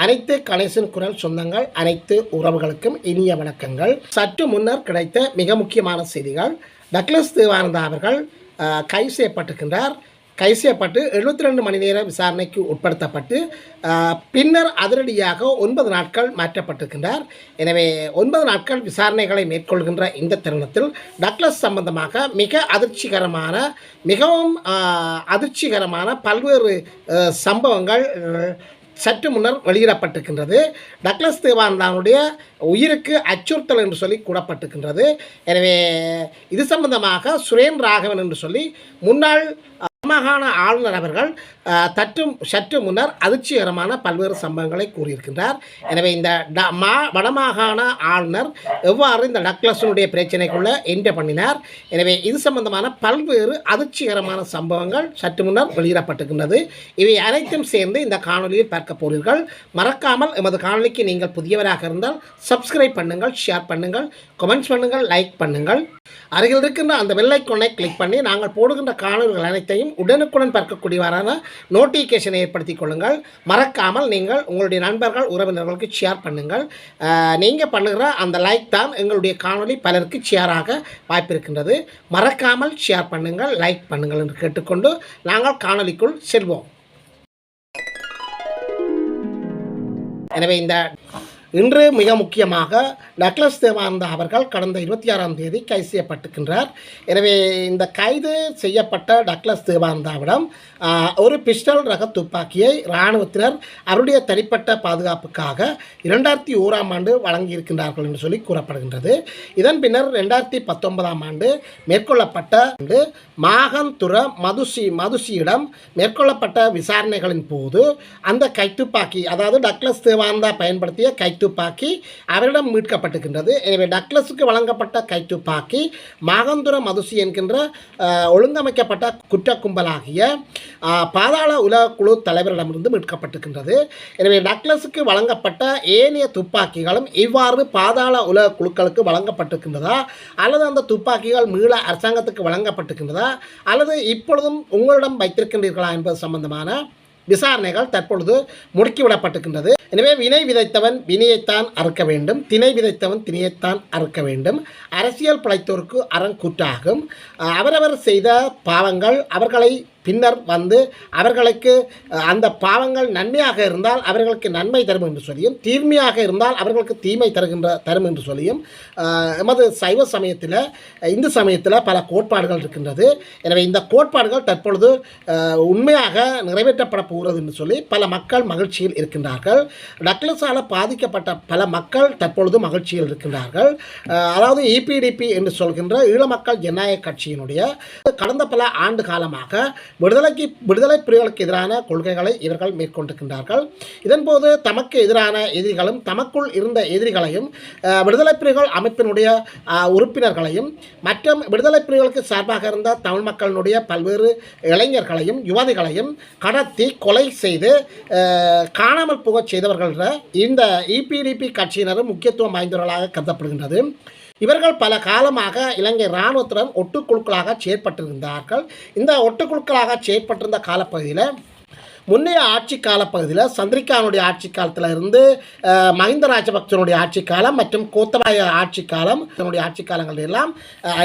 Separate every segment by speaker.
Speaker 1: அனைத்து கணேசன் குரல் சொந்தங்கள் அனைத்து உறவுகளுக்கும் இனிய வணக்கங்கள். சற்று முன்னர் கிடைத்த மிக முக்கியமான செய்திகள். டக்ளஸ் தேவானந்தா அவர்கள் கைது செய்யப்பட்டிருக்கின்றார். கைது செய்யப்பட்டு எழுபத்தி ரெண்டு மணி நேர விசாரணைக்கு உட்படுத்தப்பட்டு பின்னர் அதிரடியாக ஒன்பது நாட்கள் மாற்றப்பட்டிருக்கின்றார். எனவே ஒன்பது நாட்கள் விசாரணைகளை மேற்கொள்கின்ற இந்த தருணத்தில் டக்ளஸ் சம்பந்தமாக மிக அதிர்ச்சிகரமான மிகவும் அதிர்ச்சிகரமான பல்வேறு சம்பவங்கள் சற்று முன்னர் வெளியிடப்பட்டிருக்கின்றது. டக்ளஸ் தேவானந்தானுடைய உயிருக்கு அச்சுறுத்தல் என்று சொல்லி கூறப்பட்டிருக்கின்றது. எனவே இது சம்பந்தமாக சுரேன் ராகவன் என்று சொல்லி முன்னாள் மாகாண ஆளுநர் அவர்கள் அஹ், தற்றும் சற்று முன்னர் அதிர்ச்சிகரமான பல்வேறு சம்பவங்களை கூறியிருக்கின்றார். எனவே இந்த ட மா வடமாகாண ஆளுநர் எவ்வாறு இந்த டக்ளஸனுடைய பிரச்சனைக்குள்ள என்ட பண்ணினார்? எனவே இது சம்பந்தமான பல்வேறு அதிர்ச்சிகரமான சம்பவங்கள் சற்று முன்னர் வெளியிடப்பட்டிருக்கின்றது. இவை அனைத்தும் சேர்ந்து இந்த காணொலியில் பார்க்க போகிறீர்கள். மறக்காமல் எமது காணொலிக்கு நீங்கள் புதியவராக இருந்தால் சப்ஸ்கிரைப் பண்ணுங்கள் ஷேர் பண்ணுங்கள் கமெண்ட்ஸ் பண்ணுங்கள் லைக் பண்ணுங்கள். அருகில் இருக்கின்ற அந்த வெள்ளைக்கொன்னை கிளிக் பண்ணி நாங்கள் போடுகின்ற காணொலிகள் அனைத்தையும் உடனுக்குடன் பார்க்கக்கூடியவாறான நோட்டிஃபிகேஷனை ஏற்படுத்திக் கொள்ளுங்கள். மறக்காமல் நீங்கள் உங்களுடைய நண்பர்கள் உறவினர்களுக்கு ஷேர் பண்ணுங்கள். நீங்கள் பண்ணுகிற அந்த லைக் தான் எங்களுடைய காணொளி பலருக்கு ஷேராக வாய்ப்பு இருக்கின்றது மறக்காமல் ஷேர் பண்ணுங்கள் லைக் பண்ணுங்கள் என்று கேட்டுக்கொண்டு நாங்கள் காணொளிக்குள் செல்வோம். எனவே இந்த இன்று மிக முக்கியமாக நக்லஸ் தேவானந்தா அவர்கள் கடந்த இருபத்தி ஆறாம் தேதி கைது செய்யப்பட்டிருக்கின்றார். எனவே இந்த கைது செய்யப்பட்ட டக்ளஸ் தேவானந்தாவிடம் ஒரு பிஸ்டல் ரக துப்பாக்கியை இராணுவத்தினர் அவருடைய தனிப்பட்ட பாதுகாப்புக்காக இரண்டாயிரத்தி ஓராம் ஆண்டு வழங்கியிருக்கின்றார்கள் என்று சொல்லி கூறப்படுகின்றது. இதன் பின்னர் ரெண்டாயிரத்தி பத்தொன்பதாம் ஆண்டு மேற்கொள்ளப்பட்ட ஆண்டு மாகந்துர மதுசி மதுசியிடம் மேற்கொள்ளப்பட்ட விசாரணைகளின் போது அந்த கைத்துப்பாக்கி அதாவது டக்ளஸ் தேவானந்தா பயன்படுத்திய கைத்துப்பாக்கி அவரிடம் மீட்கப்பட்டிருக்கின்றது. எனவே டக்ளஸுக்கு வழங்கப்பட்ட கைத்துப்பாக்கி மாகந்துர மதுசி என்கின்ற ஒழுங்கமைக்கப்பட்ட குற்ற கும்பலாகிய பாதாள உலக குழு தலைவரிடமிருந்து மீட்கப்பட்டிருக்கின்றது. எனவே டக்ளஸுக்கு வழங்கப்பட்ட ஏனைய துப்பாக்கிகளும் இவ்வாறு பாதாள உலக குழுக்களுக்கு வழங்கப்பட்டிருக்கின்றதா? அல்லது அந்த துப்பாக்கிகள் மீள அரசாங்கத்துக்கு வழங்கப்பட்டிருக்கின்றதா? அல்லது இப்பொழுதும் உங்களிடம் வைத்திருக்கின்றீர்களா என்பது சம்பந்தமான விசாரணைகள் தற்பொழுது முடுக்கிவிடப்பட்டிருக்கின்றது. எனவே வினை விதைத்தவன் வினையைத்தான் அறுக்க வேண்டும் திணை விதைத்தவன் திணையைத்தான் அறுக்க வேண்டும். அரசியல் பிழைத்தோருக்கு அறங்கூற்றாகும் அவரவர் செய்த பாவங்கள் அவர்களை பின்னர் வந்து அவர்களுக்கு அந்த பாவங்கள் நன்மையாக இருந்தால் அவர்களுக்கு நன்மை தரும் என்று சொல்லியும் தீர்மையாக இருந்தால் அவர்களுக்கு தீமை தருகின்ற தரும் என்று சொல்லியும் எமது சைவ சமயத்தில் இந்து சமயத்தில் பல கோட்பாடுகள் இருக்கின்றது. எனவே இந்த கோட்பாடுகள் தற்பொழுது உண்மையாக நிறைவேற்றப்பட போகிறது என்று சொல்லி பல மக்கள் மகிழ்ச்சியில் இருக்கின்றார்கள். டக்ளஸால் பாதிக்கப்பட்ட பல மக்கள் தற்பொழுது மகிழ்ச்சியில் இருக்கின்றார்கள். அதாவது இபிடிபி என்று சொல்கின்ற ஈழ மக்கள் ஜனநாயக கட்சியினுடைய கடந்த பல ஆண்டு காலமாக விடுதலைக்கு விடுதலை புலிகளுக்கு எதிரான கொள்கைகளை இவர்கள் மேற்கொண்டிருக்கின்றார்கள். இதன்போது தமக்கு எதிரான எதிரிகளும் தமக்குள் இருந்த எதிரிகளையும் விடுதலை புலிகள் அமைப்பினுடைய உறுப்பினர்களையும் மற்றும் விடுதலை புலிகளுக்கு சார்பாக இருந்த தமிழ் மக்களினுடைய பல்வேறு இளைஞர்களையும் யுவதிகளையும் கடத்தி கொலை செய்து காணாமல் புகச் செய்தவர் செய்தவர்கள் இந்த இபிடிபி கட்சியினரும் முக்கியத்துவம் வாய்ந்தவர்களாக கருதப்படுகின்றது. இவர்கள் பல காலமாக இலங்கை இராணுவத்துடன் ஒட்டுக்குழுக்களாக செயற்பட்டிருந்தார்கள். இந்த ஒட்டுக்குழுக்களாக செயற்பட்டிருந்த காலப்பகுதியில் முன்னைய ஆட்சி காலப்பகுதியில் சந்திரிகானுடைய ஆட்சி காலத்தில் இருந்து மஹிந்த ராஜபக்சனுடைய ஆட்சி காலம் மற்றும் கோத்தபாய ஆட்சி காலம் இதனுடைய ஆட்சி காலங்கள் எல்லாம்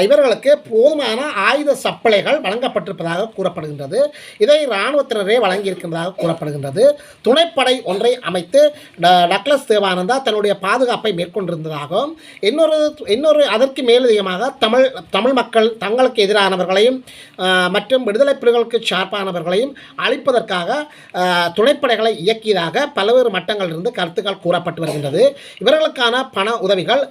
Speaker 1: இவர்களுக்கு போதுமான ஆயுத சப்பளைகள் வழங்கப்பட்டிருப்பதாக கூறப்படுகின்றது. இதை இராணுவத்தினரே வழங்கியிருக்கின்றதாக கூறப்படுகின்றது. துணைப்படை ஒன்றை அமைத்து ட- டக்ளஸ் தேவானந்தா தன்னுடைய பாதுகாப்பை மேற்கொண்டிருந்ததாகவும் இன்னொரு இன்னொரு அதற்கு மேலதிகமாக தமிழ் தமிழ் மக்கள் தங்களுக்கு எதிரானவர்களையும் மற்றும் விடுதலை புலிகளுக்கு சார்பானவர்களையும் அழிப்பதற்காக துணைப்படைகளை இயக்கியதாக பல்வேறு மட்டங்களிலிருந்து கருத்துக்கள் கூறப்பட்டு வருகின்றது. இவர்களுக்கான பண உதவிகள்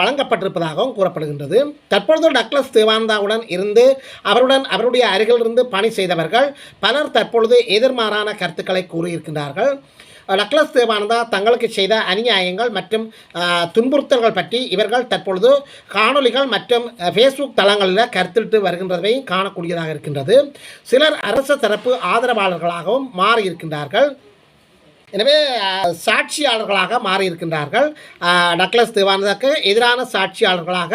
Speaker 1: வழங்கப்பட்டிருப்பதாகவும் கூறப்படுகின்றது. தற்பொழுது டக்ளஸ் தேவாந்தாவுடன் இருந்து அவருடன் அவருடைய அருகிலிருந்து பணி செய்தவர்கள் பலர் தற்பொழுது எதிர்மாறான கருத்துக்களை கூறியிருக்கின்றார்கள். டக்ளஸ் தேவானந்தா தங்களுக்கு செய்த அநியாயங்கள் மற்றும் துன்புறுத்தல்கள் பற்றி இவர்கள் தற்பொழுது காணொளிகள் மற்றும் ஃபேஸ்புக் தளங்களில் கருத்திட்டு வருகின்றதையும் காணக்கூடியதாக இருக்கின்றது. சிலர் அரசு தரப்பு ஆதரவாளர்களாகவும் மாறியிருக்கின்றார்கள். எனவே சாட்சியாளர்களாக மாறியிருக்கின்றார்கள். டக்ளஸ் தேவானந்தாக்கு எதிரான சாட்சியாளர்களாக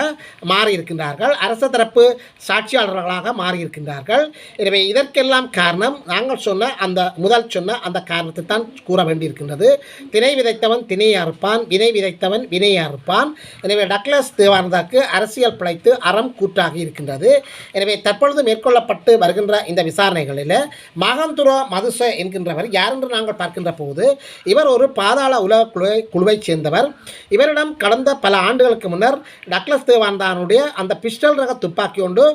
Speaker 1: மாறியிருக்கின்றார்கள். அரச தரப்பு சாட்சியாளர்களாக மாறியிருக்கின்றார்கள். எனவே இதற்கெல்லாம் காரணம் நாங்கள் சொன்ன அந்த முதல் சொன்ன அந்த காரணத்தை தான் கூற வேண்டியிருக்கின்றது. திணை விதைத்தவன் திணை அறுப்பான் வினை விதைத்தவன் வினை அறுப்பான் எனவே டக்ளஸ் தேவானந்தாக்கு அரசியல் பிழைத்து அறம் கூட்டாகி இருக்கின்றது. எனவே தற்பொழுது மேற்கொள்ளப்பட்டு வருகின்ற இந்த விசாரணைகளில் மகந்துரோ மதுச என்கின்றவர் யார் என்று நாங்கள் பார்க்கின்ற போது இவர் ஒரு பாதாள உலக குழுவை குழுவைச் சேர்ந்தவர். இவரிடம் கடந்த பல ஆண்டுகளுக்கு முன்னர் டக்ளஸ் தேவானந்தானுடைய அந்த பிஸ்டல் ரக துப்பாக்கி ஒன்று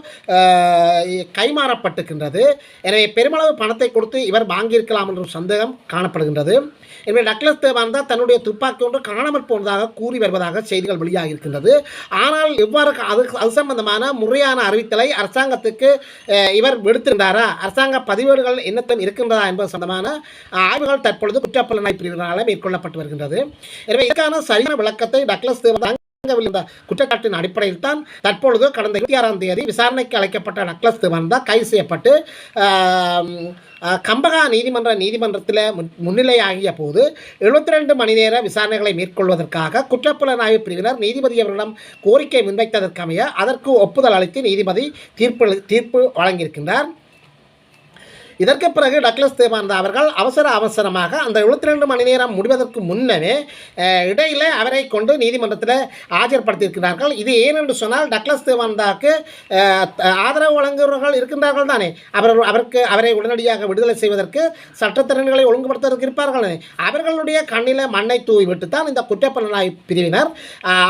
Speaker 1: கைமாறப்பட்டிருக்கின்றது. எனவே பெருமளவு பணத்தை கொடுத்து இவர் வாங்கியிருக்கலாம் என்ற சந்தேகம் காணப்படுகின்றது. எனவே டக்ளஸ் தேவானந்தா தன்னுடைய துப்பாக்கி ஒன்று காணாமல் போனதாக கூறி வருவதாக செய்திகள் வெளியாக இருக்கின்றது ஆனால் எவ்வாறு அது அது சம்பந்தமான முறையான அறிவித்தலை அரசாங்கத்துக்கு இவர் விடுத்திருந்தாரா? அரசாங்க பதிவேடுகள் என்னத்தம் இருக்கின்றதா என்பது சம்பந்தமான ஆய்வுகள் தற்பொழுது குற்றப்புலனாய் பிரிவினரால் மேற்கொள்ளப்பட்டு வருகின்றது. எனவே இதற்கான சரியான விளக்கத்தை டக்ளஸ் தேவதாங்க இந்த குற்றச்சாட்டின் அடிப்படையில் தான் தற்பொழுது கடந்த இருபத்தி ஆறாம் தேதி விசாரணைக்கு அழைக்கப்பட்ட டக்ளஸ் தான் கைது செய்யப்பட்டு கம்பகா நீதிமன்ற நீதிமன்றத்தில் முன்- முன்னிலையாகிய போது எழுபத்தி ரெண்டு மணி நேர விசாரணைகளை மேற்கொள்வதற்காக குற்றப்புலனாய்வு பிரிவினர் நீதிபதி அவர்களிடம் கோரிக்கை முன்வைத்ததற்கமைய அதற்கு ஒப்புதல் அளித்து நீதிபதி தீர்ப்பு தீர்ப்பு வழங்கியிருக்கின்றார். இதற்கு பிறகு டக்ளஸ் தேவானந்தா அவர்கள் அவசர அவசரமாக அந்த எழுபத்தி ரெண்டு மணி நேரம் முடிவதற்கு முன்னமே இடையில் அவரை கொண்டு நீதிமன்றத்தில் ஆஜர்படுத்தியிருக்கிறார்கள். இது ஏனென்று சொன்னால் டக்ளஸ் தேவானந்தாவுக்கு த- ஆதரவு வழங்குபவர்கள் இருக்கின்றார்கள் தானே. அவர் அவருக்கு அவரை உடனடியாக விடுதலை செய்வதற்கு சட்டத்திறன்களை ஒழுங்குபடுத்துவதற்கு இருப்பார்கள் அவர்களுடைய கண்ணில் மண்ணை தூவி விட்டு தான் இந்த குற்றப்பலனாய் பிரிவினர்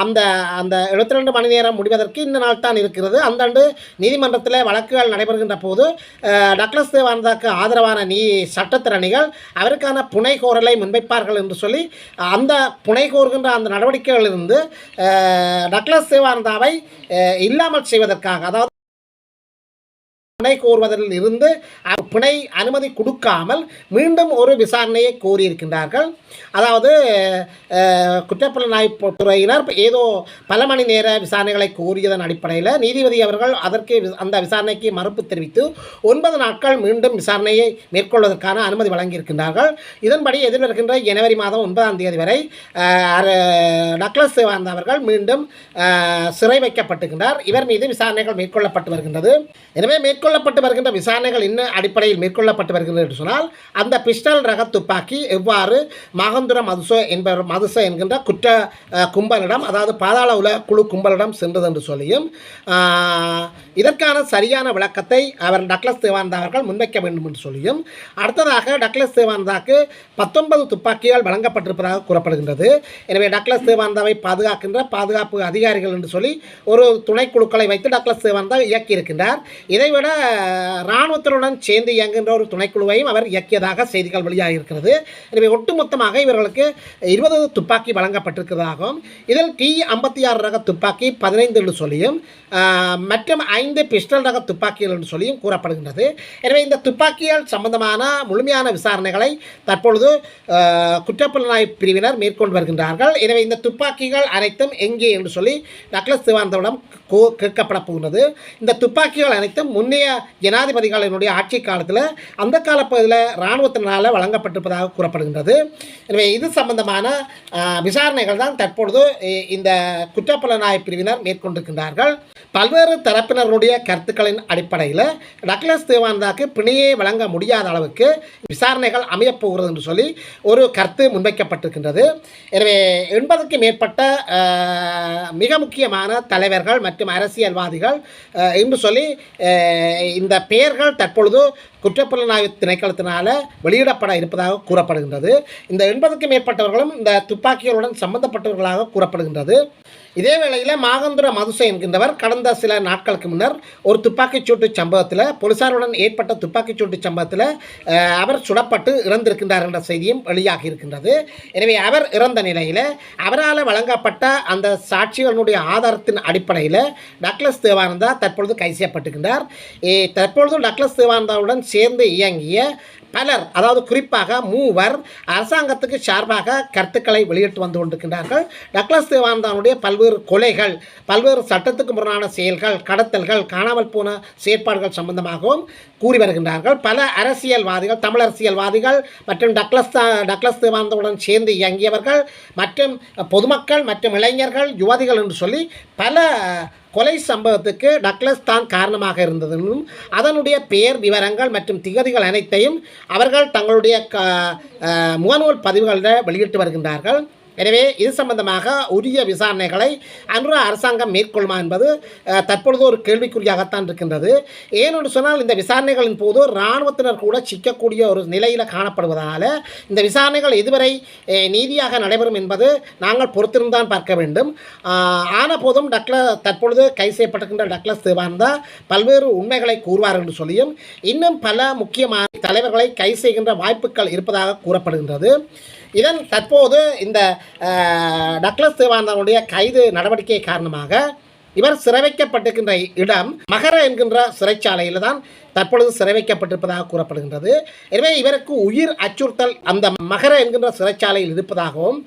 Speaker 1: அந்த அந்த எழுபத்தி ரெண்டு மணி நேரம் முடிவதற்கு இந்த நாள் தான் இருக்கிறது. அந்தாண்டு நீதிமன்றத்தில் வழக்குகள் நடைபெறுகின்ற போது டக்ளஸ் தேவானந்தா தேவானந்தாக்கு ஆதரவான நீ சட்டத்திறனிகள் அவருக்கான புனை கோரலை முன்வைப்பார்கள் என்று சொல்லி அந்த புனை கோருகின்ற அந்த நடவடிக்கைகளிலிருந்து டக்ளஸ் சிவானந்தாவை இல்லாமல் செய்வதற்காக அதாவது பிணை கோருவதில் இருந்து பிணை அனுமதி கொடுக்காமல் மீண்டும் ஒரு விசாரணையை கோரியிருக்கின்றார்கள். அதாவது குற்றப்புலனாய் துறையினர் ஏதோ பல மணி நேர விசாரணைகளை கோரியதன் அடிப்படையில் நீதிபதி அவர்கள் அதற்கு அந்த விசாரணைக்கு மறுப்பு தெரிவித்து ஒன்பது நாட்கள் மீண்டும் விசாரணையை மேற்கொள்வதற்கான அனுமதி வழங்கியிருக்கின்றார்கள். இதன்படி எதிர்வருகின்ற ஜனவரி மாதம் ஒன்பதாம் தேதி வரை டக்ளஸ் தேவானந்தா அவர்கள் மீண்டும் சிறை வைக்கப்பட்டிருக்கின்றார். இவர் மீது விசாரணைகள் மேற்கொள்ளப்பட்டு வருகின்றது. எனவே மேற்கொள்ளப்பட்டு வருகின்ற விசாரணைகள் என்ன அடிப்படையில் மேற்கொள்ளப்பட்டு வருகிறது என்று சொன்னால் அந்த பிஸ்டல் ரக துப்பாக்கி எவ்வாறு மகந்துர மதுசோ என்பவர் மதுச என்கின்ற குற்ற கும்பலிடம் அதாவது பாதாள உல குழு கும்பலிடம் சென்றது என்று சொல்லியும் இதற்கான சரியான விளக்கத்தை அவர் டக்ளஸ் தேவானந்தா அவர்கள் முன்வைக்க வேண்டும் என்று சொல்லியும் அடுத்ததாக டக்ளஸ் தேவானந்தாக்கு பத்தொன்பது துப்பாக்கியால் வழங்கப்பட்டிருப்பதாக கூறப்படுகின்றது. எனவே டக்ளஸ் தேவானந்தாவை பாதுகாக்கின்ற பாதுகாப்பு அதிகாரிகள் என்று சொல்லி ஒரு துணைக்குழுக்களை வைத்து டக்ளஸ் தேவானந்தா இயக்கியிருக்கின்றார். இதைவிட இராணுவத்தினுடன் சேர்ந்து இயங்குகின்ற ஒரு துணைக்குழுவையும் அவர் இயக்கியதாக செய்திகள் வெளியாக இருக்கிறது எனவே ஒட்டுமொத்தமாக இவர்களுக்கு இருபது துப்பாக்கி வழங்கப்பட்டிருக்கிறதாகவும் இதில் டி ஐம்பத்தி ஆறு ரக துப்பாக்கி பதினைந்து என்று சொல்லியும் மற்றும் ஐந்து பிஸ்டல் ரக துப்பாக்கிகள் என்று சொல்லியும் கூறப்படுகின்றது. எனவே இந்த துப்பாக்கிகள் சம்பந்தமான முழுமையான விசாரணைகளை தற்பொழுது குற்றப்புலனாய்வு பிரிவினர் மேற்கொண்டு வருகின்றார்கள். எனவே இந்த துப்பாக்கிகள் அனைத்தும் எங்கே என்று சொல்லி நக்லஸ் சிவாந்தவிடம் கோ கேட்கப்பட போகின்றது. இந்த துப்பாக்கிகள் அனைத்தும் முன்னைய ஜனாதிபதிகளினுடைய ஆட்சி காலத்தில் அந்த காலப்பகுதியில் இராணுவத்தினால் வழங்கப்பட்டிருப்பதாக கூறப்படுகின்றது. எனவே இது சம்பந்தமான விசாரணைகள் தான் தற்பொழுது இந்த குற்றப்புலனாய்வு பிரிவினர் மேற்கொண்டிருக்கின்றார்கள். பல்வேறு தரப்பினருடைய கருத்துக்களின் அடிப்படையில் டக்ளஸ் தேவானந்தாக்கு பிணையை வழங்க முடியாத அளவுக்கு விசாரணைகள் அமையப்போகிறது என்று சொல்லி ஒரு கருத்து முன்வைக்கப்பட்டிருக்கின்றது. எனவே எண்பதுக்கு மேற்பட்ட மிக முக்கியமான தலைவர்கள் மற்றும் அரசியல்வாதிகள் என்று சொல்லி இந்த பெயர்கள் தற்பொழுது குற்றப்புலனாய்வு திணைக்களத்தினால வெளியிடப்பட இருப்பதாக கூறப்படுகின்றது. இந்த எண்பதுக்கு மேற்பட்டவர்களும் இந்த துப்பாக்கிகளுடன் சம்பந்தப்பட்டவர்களாக கூறப்படுகின்றது. இதே வேளையில் மாகந்துர மதுசை என்கின்றவர் கடந்த சில நாட்களுக்கு முன்னர் ஒரு துப்பாக்கிச்சூட்டு சம்பவத்தில் போலீசாருடன் ஏற்பட்ட துப்பாக்கிச் சூட்டு சம்பவத்தில் அவர் சுடப்பட்டு இறந்திருக்கின்றார் என்ற செய்தியும் வெளியாகி இருக்கின்றது. எனவே அவர் இறந்த நிலையில் அவரால் வழங்கப்பட்ட அந்த சாட்சிகளுடைய ஆதாரத்தின் அடிப்படையில் டக்ளஸ் தேவானந்தா தற்பொழுது கைது செய்யப்பட்டிருக்கின்றார். தற்பொழுது டக்ளஸ் தேவானந்தாவுடன் சேர்ந்து இயங்கிய பலர் அதாவது குறிப்பாக மூவர் அரசாங்கத்துக்கு சார்பாக கருத்துக்களை வெளியிட்டு வந்து கொண்டிருக்கின்றார்கள். டக்ளஸ் தேவானந்தானுடைய பல்வேறு கொலைகள் பல்வேறு சட்டத்துக்கு முரணான செயல்கள் கடத்தல்கள் காணாமல் போன செயற்பாடுகள் சம்பந்தமாகவும் கூறி வருகின்றார்கள். பல அரசியல்வாதிகள் தமிழ் அரசியல்வாதிகள் மற்றும் டக்ளஸ் தா- டக்ளஸ் தேவானந்தவுடன் சேர்ந்து இயங்கியவர்கள் மற்றும் பொதுமக்கள் மற்றும் இளைஞர்கள் யுவதிகள் என்று சொல்லி பல கொலை சம்பவத்துக்கு டக்ளஸ் தான் காரணமாக இருந்ததும் அதனுடைய பெயர் விவரங்கள் மற்றும் திகதிகள் அனைத்தையும் அவர்கள் தங்களுடைய க முகநூல் பதிவுகளில் வெளியிட்டு வருகின்றார்கள். எனவே இது சம்பந்தமாக உரிய விசாரணைகளை அனுரா அரசாங்கம் மேற்கொள்ளுமா என்பது தற்பொழுது ஒரு கேள்விக்குறியாகத்தான் இருக்கின்றது. ஏனென்று சொன்னால் இந்த விசாரணைகளின் போது இராணுவத்தினர் கூட சிக்கக்கூடிய ஒரு நிலையில் காணப்படுவதால் இந்த விசாரணைகள் இதுவரை நீதியாக நடைபெறும் என்பது நாங்கள் பொறுத்திருந்தான் பார்க்க வேண்டும். ஆன போதும் டக்ல தற்பொழுது கை செய்யப்பட்டிருக்கின்ற டக்ளஸ் தேவானந்தா பல்வேறு உண்மைகளை கூறுவார் என்று சொல்லியும் இன்னும் பல முக்கியமான தலைவர்களை கை செய்கின்ற வாய்ப்புகள் இருப்பதாக கூறப்படுகின்றது. இதன் தற்போது இந்த டக்ளஸ் தேவானந்தனுடைய கைது நடவடிக்கை காரணமாக இவர் சிறை வைக்கப்பட்டிருக்கின்ற இடம் மகர என்கின்ற சிறைச்சாலையில் தான் தற்பொழுது சிறை வைக்கப்பட்டிருப்பதாக கூறப்படுகின்றது. எனவே இவருக்கு உயிர் அச்சுறுத்தல் அந்த மகர என்கின்ற சிறைச்சாலையில் இருப்பதாகவும்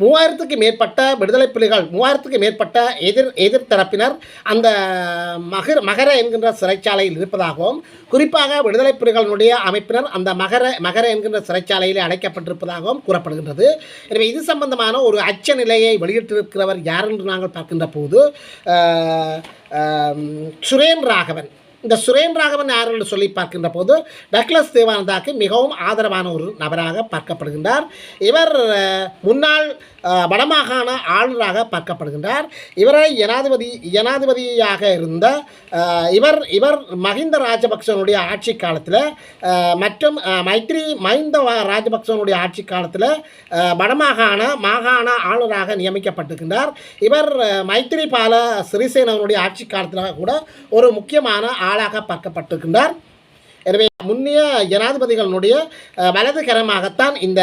Speaker 1: மூவாயிரத்துக்கு மேற்பட்ட விடுதலை புலிகள் மூவாயிரத்துக்கு மேற்பட்ட எதிர் எதிர் தரப்பினர் அந்த மகர் மகர என்கின்ற சிறைச்சாலையில் இருப்பதாகவும் குறிப்பாக விடுதலை புலிகளினுடைய அமைப்பினர் அந்த மகர மகர என்கின்ற சிறைச்சாலையில் அடைக்கப்பட்டிருப்பதாகவும் கூறப்படுகின்றது. எனவே இது சம்பந்தமான ஒரு அச்ச நிலையை வெளியிட்டிருக்கிறவர் யார் என்று நாங்கள் பார்க்கின்ற போது சுரேன் ராகவன். இந்த சுரேன் ராகவன் யார் என்று சொல்லி பார்க்கின்ற போது டக்ளஸ் தேவானந்தாக்கு மிகவும் ஆதரவான ஒரு நபராக பார்க்கப்படுகின்றார். இவர் முன்னாள் வடமாகாண ஆளுநராக பார்க்கப்படுகின்றார். இவரை ஜனாதிபதி ஜனாதிபதியாக இருந்த இவர் இவர் மஹிந்த ராஜபக்சனுடைய ஆட்சி காலத்தில் மற்றும் மைத்ரி மஹிந்த ராஜபக்சனுடைய ஆட்சி காலத்தில் வடமாகாண மாகாண ஆளுநராக நியமிக்கப்பட்டிருக்கின்றார். இவர் அஹ், மைத்திரிபால சிறிசேனவனுடைய ஆட்சி காலத்தில் கூட ஒரு முக்கியமான ஆளாக பார்க்கப்பட்டிருக்கின்றார். எனவே முன்னைய ஜனாதிபதிகளினுடைய வலதுகரமாகத்தான் இந்த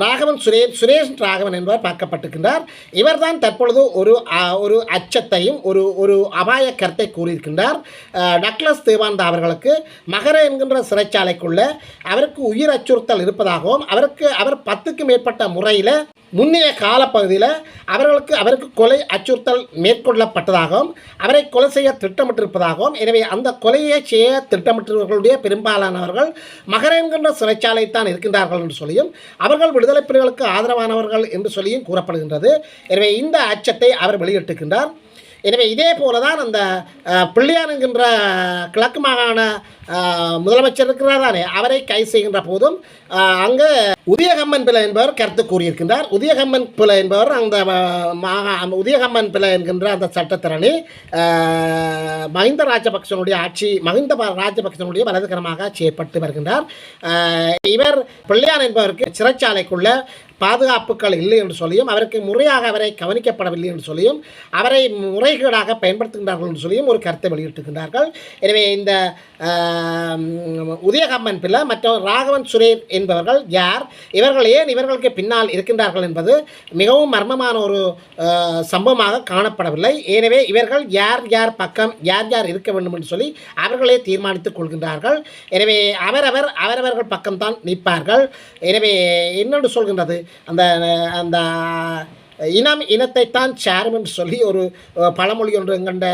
Speaker 1: ராகவன் சுரேஷ் சுரேஷ் ராகவன் என்பவர் பார்க்கப்பட்டிருக்கின்றார். இவர்தான் தற்பொழுது ஒரு ஒரு அச்சத்தையும் ஒரு ஒரு அபாய கருத்தை கூறியிருக்கின்றார் டக்ளஸ் தேவானந்தா அவர்களுக்கு மகர என்கின்ற சிறைச்சாலைக்குள்ள அவருக்கு உயிர் அச்சுறுத்தல் இருப்பதாகவும் அவருக்கு அவர் பத்துக்கு மேற்பட்ட முறையில் முன்னைய காலப்பகுதியில் அவர்களுக்கு அவருக்கு கொலை அச்சுறுத்தல் மேற்கொள்ளப்பட்டதாகவும் அவரை கொலை செய்ய திட்டமிட்டிருப்பதாகவும் எனவே அந்த கொலையை செய்ய திட்டமிட்டவர்களுடைய பெரும்பாலானவர்கள் மகர என்கின்ற சிறைச்சாலை தான் இருக்கின்றார்கள் என்று சொல்லியும் அவர்கள் விடுதலை புலிகளுக்கு ஆதரவானவர்கள் என்று சொல்லியும் கூறப்படுகின்றது. எனவே இந்த அச்சத்தை அவர் வெளியிட்டிருக்கின்றார். எனவே இதே போல தான் அந்த பிள்ளையார் என்கின்ற கிழக்கு மாகாண முதலமைச்சர் இருக்கிறார் தானே அவரை கை செய்கின்ற போதும் அங்கு உதயகம்மன் பிள்ளை என்பவர் கருத்து கூறியிருக்கின்றார். உதயகம்மன் பிள்ளை என்பவர் அந்த மாகா உதயகம்மன் பிள்ளை என்கின்ற அந்த சட்டத்திறனி மஹிந்த ராஜபக்சனுடைய ஆட்சி மஹிந்த ராஜபக்சனுடைய வலதுகரமாக செயற்பட்டு வருகின்றார். இவர் பிள்ளையார் என்பவருக்கு சிறைச்சாலைக்குள்ள பாதுகாப்புகள் இல்லை என்று சொல்லியும் அவருக்கு முறையாக அவரை கவனிக்கப்படவில்லை என்று சொல்லியும் அவரை முறைகேடாக பயன்படுத்துகின்றார்கள் என்று சொல்லியும் ஒரு கருத்தை வெளியிட்டிருக்கின்றார்கள். எனவே இந்த உதயகம்மன் பிள்ளை மற்றும் ராகவன் சுரேர் என்பவர்கள் யார்? இவர்கள் ஏன் இவர்களுக்கு பின்னால் இருக்கின்றார்கள் என்பது மிகவும் மர்மமான ஒரு சம்பவமாக காணப்படவில்லை. எனவே இவர்கள் யார் யார் பக்கம் யார் யார் இருக்க வேண்டும் என்று சொல்லி அவர்களே தீர்மானித்துக் கொள்கின்றார்கள். எனவே அவரவர் அவரவர்கள் பக்கம்தான் நிற்பார்கள். எனவே என்னென்று சொல்கின்றது? அந்த அந்த இனம் இனத்தைத்தான் சாரும் என்று சொல்லி ஒரு பழமொழி ஒன்று எங்கண்ட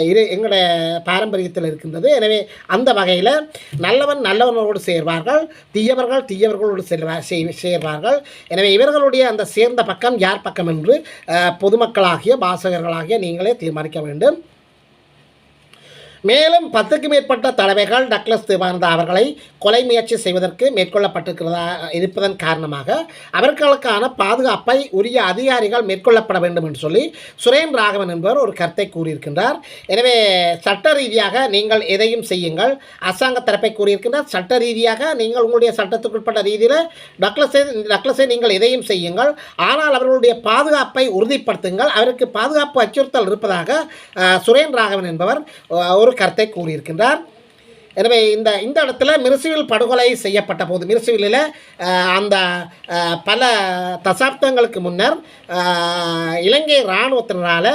Speaker 1: இரு எங்களோட பாரம்பரியத்தில் இருக்கின்றது. எனவே அந்த வகையில் நல்லவன் நல்லவனோடு சேர்வார்கள் தீயவர்கள் தீயவர்களோடு செல்வா செய்- சேர்வார்கள். எனவே இவர்களுடைய அந்த சேர்ந்த பக்கம் யார் பக்கம் என்று பொதுமக்களாகிய வாசகர்களாகிய நீங்களே தீர்மானிக்க வேண்டும். மேலும் பத்துக்கு மேற்பட்ட தலைவைகள் டக்ளஸ் தேவானந்தா அவர்களை கொலை முயற்சி செய்வதற்கு மேற்கொள்ளப்பட்டிருக்கிறதா இருப்பதன் காரணமாக அவர்களுக்கான பாதுகாப்பை உரிய அதிகாரிகள் மேற்கொள்ளப்பட வேண்டும் என்று சொல்லி சுரேன் ராகவன் என்பவர் ஒரு கருத்தை கூறியிருக்கின்றார். எனவே சட்ட ரீதியாக நீங்கள் எதையும் செய்யுங்கள். அரசாங்க தரப்பை கூறியிருக்கின்றார். சட்ட ரீதியாக நீங்கள் உங்களுடைய சட்டத்துக்குட்பட்ட ரீதியில் டக்ளஸை டக்ளஸை நீங்கள் எதையும் செய்யுங்கள். ஆனால் அவர்களுடைய பாதுகாப்பை உறுதிப்படுத்துங்கள். அவருக்கு பாதுகாப்பு அச்சுறுத்தல் இருப்பதாக சுரேன் ராகவன் என்பவர் ஒரு கருத்தை கூறியிருக்கின்றார். எனவே இந்த இந்த இடத்துல மிருசுவில் படுகொலை செய்யப்பட்ட போது மிருசுவிலில் அந்த பல தசாப்தங்களுக்கு முன்னர் இலங்கை இராணுவத்தினரால்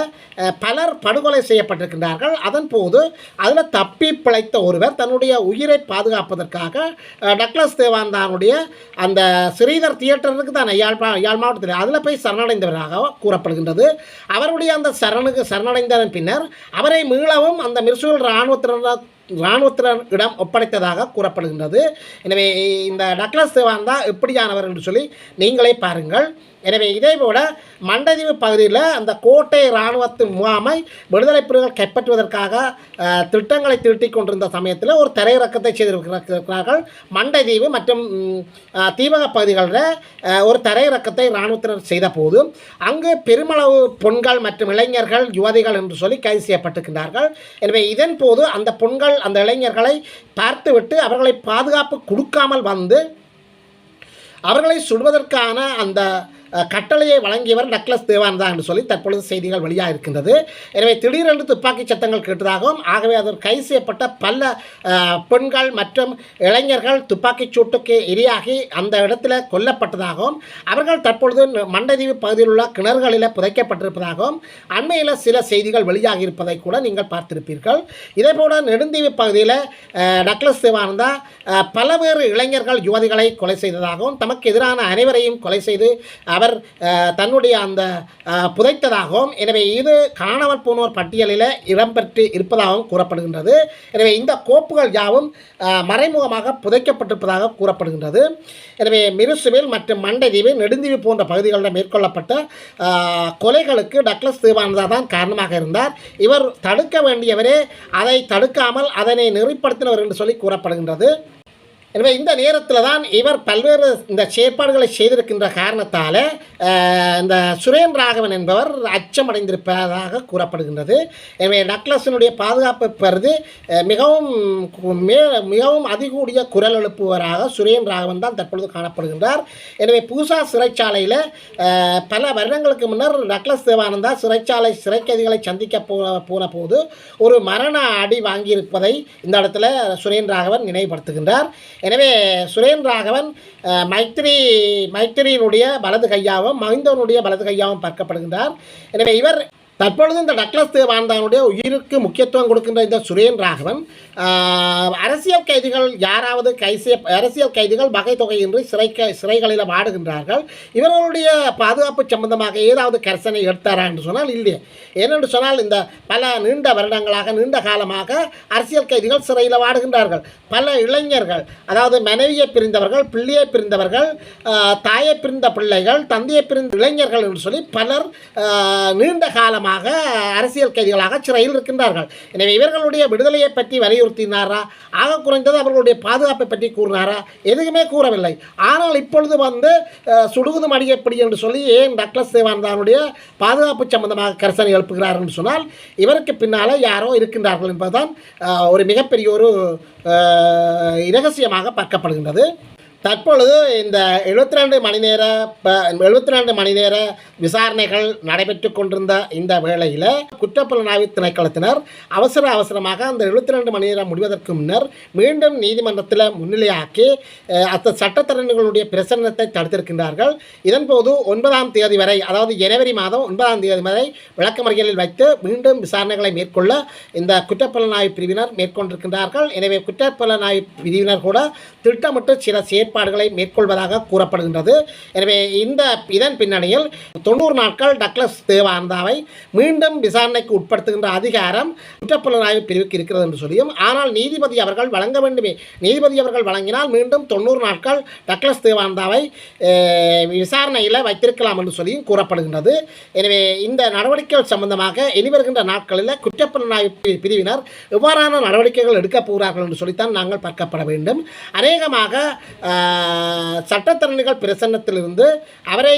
Speaker 1: பலர் படுகொலை செய்யப்பட்டிருக்கின்றார்கள். அதன் போது அதில் தப்பி பிழைத்த ஒருவர் தன்னுடைய உயிரை பாதுகாப்பதற்காக டக்ளஸ் தேவாந்தானுடைய அந்த ஸ்ரீதர் தியேட்டருக்கு தான் யாழ்ப்பா யாழ் மாவட்டத்தில் அதில் போய் சரணடைந்தவராக கூறப்படுகின்றது. அவருடைய அந்த சரணுக்கு சரணடைந்ததன் பின்னர் அவரை மீளவும் அந்த மிருசுவல் இராணுவத்தினர் இராணுவத்தினரிடம் ஒப்படைத்ததாக கூறப்படுகின்றது. எனவே இந்த டக்ளஸ் தேவாந்தா எப்படியானவர் என்று சொல்லி நீங்களே பாருங்கள். எனவே இதேபோல மண்டதீவு பகுதியில் அந்த கோட்டை இராணுவத்தின் முகாமை விடுதலை புலிகள் கைப்பற்றுவதற்காக திட்டங்களை திருட்டி கொண்டிருந்த சமயத்தில் ஒரு தரையிறக்கத்தை செய்திருக்கிறார்கள். மண்டதீவு மற்றும் ம், தீபக பகுதிகளில் ஒரு தரையிறக்கத்தை இராணுவத்தினர் செய்த போது அங்கு பெருமளவு பெண்கள் மற்றும் இளைஞர்கள் யுவதிகள் என்று சொல்லி கைது செய்யப்பட்டிருக்கிறார்கள் எனவே இதன் போது அந்த பெண்கள் அந்த இளைஞர்களை பார்த்துவிட்டு அவர்களை பாதுகாப்பு கொடுக்காமல் வந்து அவர்களை சுடுவதற்கான அந்த கட்டளையை வழங்கியவர் டக்ளஸ் தேவானந்தா என்று சொல்லி தற்பொழுது செய்திகள் வெளியாக இருக்கின்றது எனவே திடீரென்று துப்பாக்கி சத்தங்கள் கேட்டதாகவும் ஆகவே அதன் கைது செய்யப்பட்ட பல பெண்கள் மற்றும் இளைஞர்கள் துப்பாக்கிச் சூட்டுக்கு இரையாகி அந்த இடத்துல கொல்லப்பட்டதாகவும் அவர்கள் தற்பொழுது மண்டதீவு பகுதியில் உள்ள கிணறுகளில் புதைக்கப்பட்டிருப்பதாகவும் அண்மையில் சில செய்திகள் வெளியாகி இருப்பதை கூட நீங்கள் பார்த்திருப்பீர்கள். இதேபோல நெடுந்தீவு பகுதியில் டக்ளஸ் தேவானந்தா பலவேறு இளைஞர்கள் யுவதிகளை கொலை செய்ததாகவும் தமக்கு எதிரான அனைவரையும் கொலை செய்து அவர் தன்னுடைய அந்த புதைத்ததாகவும் எனவே இது காணவர் போனோர் பட்டியலில் இடம்பெற்று இருப்பதாகவும் கூறப்படுகின்றது. எனவே இந்த கோப்புகள் யாவும் மறைமுகமாக புதைக்கப்பட்டிருப்பதாக கூறப்படுகின்றது. எனவே மிருசுவில் மற்றும் மண்டதீவு நெடுந்தீவு போன்ற பகுதிகளில் மேற்கொள்ளப்பட்ட கொலைகளுக்கு டக்ளஸ் தேவானந்தா தான் காரணமாக இருந்தார். இவர் தடுக்க வேண்டியவரே அதை தடுக்காமல் அதனை நெறிப்படுத்தினவர் என்று சொல்லி கூறப்படுகின்றது. எனவே இந்த நேரத்தில் தான் இவர் பல்வேறு இந்த செயற்பாடுகளை செய்திருக்கின்ற காரணத்தால் இந்த சுரேன் ராகவன் என்பவர் அச்சமடைந்திருப்பதாக கூறப்படுகின்றது. எனவே டக்ளஸினுடைய பாதுகாப்பு பெறுது. மிகவும் மே மிகவும் அதிகூடிய குரல் எழுப்புவராக சுரேன் ராகவன் தான் தற்பொழுது காணப்படுகின்றார். எனவே பூசா சிறைச்சாலையில் பல வருடங்களுக்கு முன்னர் டக்ளஸ் தேவானந்தா சிறைச்சாலை சிறைக்கதிகளை சந்திக்க போ போன போது ஒரு மரண அடி வாங்கியிருப்பதை இந்த இடத்துல சுரேன் ராகவன் நினைவுபடுத்துகின்றார். எனவே சுரேன் ராகவன் மைத்திரி மைத்திரியினுடைய வலது கையாகவும் மஹிந்தவனுடைய வலது கையாகவும் பார்க்கப்படுகின்றார். எனவே இவர் தற்பொழுது இந்த டக்ளஸ் தேவானந்தானுடைய உயிருக்கு முக்கியத்துவம் கொடுக்கின்ற இந்த சுரேன் ராகவன் அரசியல் கைதிகள் யாராவது கைசிய அரசியல் கைதிகள் வகை தொகையின்றி சிறை க- சிறைகளில் வாடுகின்றார்கள். இவர்களுடைய பாதுகாப்பு சம்பந்தமாக ஏதாவது கரிசனை எடுத்தாரா என்று சொன்னால் இல்லையே. ஏனென்று சொன்னால் இந்த பல நீண்ட வருடங்களாக நீண்ட காலமாக அரசியல் கைதிகள் சிறையில் வாடுகின்றார்கள். பல இளைஞர்கள் அதாவது மனைவியை பிரிந்தவர்கள் பிள்ளையை பிரிந்தவர்கள் தாயை பிரிந்த பிள்ளைகள் தந்தையை பிரிந்த இளைஞர்கள் என்று சொல்லி பலர் நீண்ட காலமாக அரசியல் கைதிகளாக சிறையில் இருக்கின்றார்கள். எனவே இவர்களுடைய விடுதலையை பற்றி வலியுறுத்தினாரா ஆக குறைந்தது அவர்களுடைய பாதுகாப்பை பற்றி கூறினாரா? எதுவுமே கூறவில்லை. ஆனால் இப்பொழுது வந்து அஹ், சுடுகுது மடியப்படி என்று சொல்லி ஏன் டக்ளஸ் தேவானந்தானுடைய பாதுகாப்பு சம்பந்தமாக கரிசனை எழுப்புகிறார் என்று சொன்னால் இவருக்கு பின்னால் யாரோ இருக்கின்றார்கள் என்பதுதான் ஒரு மிகப்பெரிய ஒரு இரகசியமாக பார்க்கப்படுகின்றது. தற்பொழுது இந்த எழுபத்தி ரெண்டு மணி நேர எழுபத்தி ரெண்டு மணி நேர விசாரணைகள் நடைபெற்று கொண்டிருந்த இந்த வேளையில் குற்றப்புலனாய்வு திணைக்களத்தினர் அவசர அவசரமாக அந்த எழுபத்தி ரெண்டு மணி நேரம் முடிவதற்கு முன்னர் மீண்டும் நீதிமன்றத்தில் முன்னிலையாக்கி அந்த சட்டத்தரணிகளுடைய பிரசன்னத்தை தடுத்திருக்கின்றார்கள். இதன்போது ஒன்பதாம் தேதி வரை அதாவது ஜனவரி மாதம் ஒன்பதாம் தேதி வரை விளக்கமறியலில் வைத்து மீண்டும் விசாரணைகளை மேற்கொள்ள இந்த குற்றப்புலனாய்வு பிரிவினர் மேற்கொண்டிருக்கின்றார்கள். எனவே குற்றப்புலனாய்வு பிரிவினர் கூட திட்டமிட்டு சில செயற்பாடுகளை மேற்கொள்வதாக கூறப்படுகின்றது. எனவே இந்த இதன் பின்னணியில் தொண்ணூறு நாட்கள் டக்ளஸ் தேவானந்தாவை மீண்டும் விசாரணைக்கு உட்படுத்துகின்ற அதிகாரம் குற்றப்புலனாய்வு பிரிவுக்கு இருக்கிறது என்று சொல்லியும் ஆனால் நீதிபதி அவர்கள் வழங்க வேண்டுமே. நீதிபதி அவர்கள் வழங்கினால் மீண்டும் தொண்ணூறு நாட்கள் டக்ளஸ் தேவானந்தாவை விசாரணையில் வைத்திருக்கலாம் என்று சொல்லியும் கூறப்படுகின்றது. எனவே இந்த நடவடிக்கைகள் சம்பந்தமாக இனி வருகின்ற நாட்களில் குற்றப்புலனாய்வு பிரிவினர் எவ்வாறான நடவடிக்கைகள் எடுக்கப் போகிறார்கள் என்று சொல்லித்தான் நாங்கள் பார்க்கப்பட வேண்டும். அநேகமாக சட்டத்தரணிகள் பிரசன்னத்திலிருந்து அவரை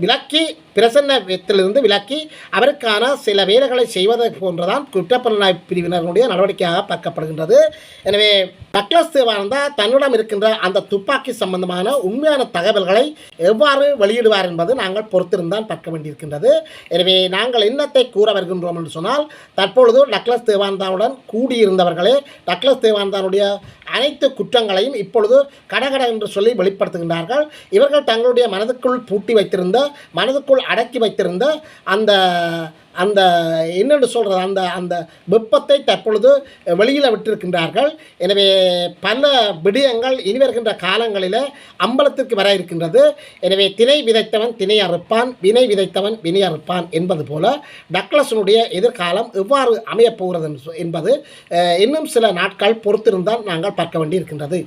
Speaker 1: விலக்கி பிரசன்னத்திலிருந்து விலக்கி அவருக்கான சில வேலைகளை செய்வதை போன்றதான் குற்றப்புலனாய்வு பிரிவினருடைய நடவடிக்கையாக பார்க்கப்படுகின்றது. எனவே டக்ளஸ் தேவானந்தா தன்னிடம் இருக்கின்ற அந்த துப்பாக்கி சம்பந்தமான உண்மையான தகவல்களை எவ்வாறு வெளியிடுவார் என்பது நாங்கள் பொறுத்திருந்தான் பார்க்க வேண்டியிருக்கின்றது. எனவே நாங்கள் என்னத்தை கூற வருகின்றோம் என்று சொன்னால் தற்பொழுது டக்ளஸ் தேவானந்தாவுடன் கூடியிருந்தவர்களே டக்ளஸ் தேவானந்தாவுடைய அனைத்து குற்றங்களையும் இப்பொழுது கடகட என்று சொல்லி வெளிப்படுத்துகின்றார்கள். இவர்கள் தங்களுடைய மனதுக்குள் பூட்டி வைத்திருந்த மனதுக்குள் அடக்கி வைத்திருந்த அந்த அந்த என்னென்று சொல்கிறது அந்த அந்த வெப்பத்தை தற்பொழுது வெளியில் விட்டிருக்கின்றார்கள். எனவே பல விடயங்கள் இனி வருகின்ற காலங்களில் அம்பலத்திற்கு வர இருக்கின்றது. எனவே திணை விதைத்தவன் திணை அறுப்பான் வினை விதைத்தவன் வினை அறுப்பான் என்பது போல டக்ளஸனுடைய எதிர்காலம் எவ்வாறு அமையப் போகிறது என்று என்பது இன்னும் சில நாட்கள் பொறுத்திருந்தால் நாங்கள் பார்க்க வேண்டியிருக்கின்றது.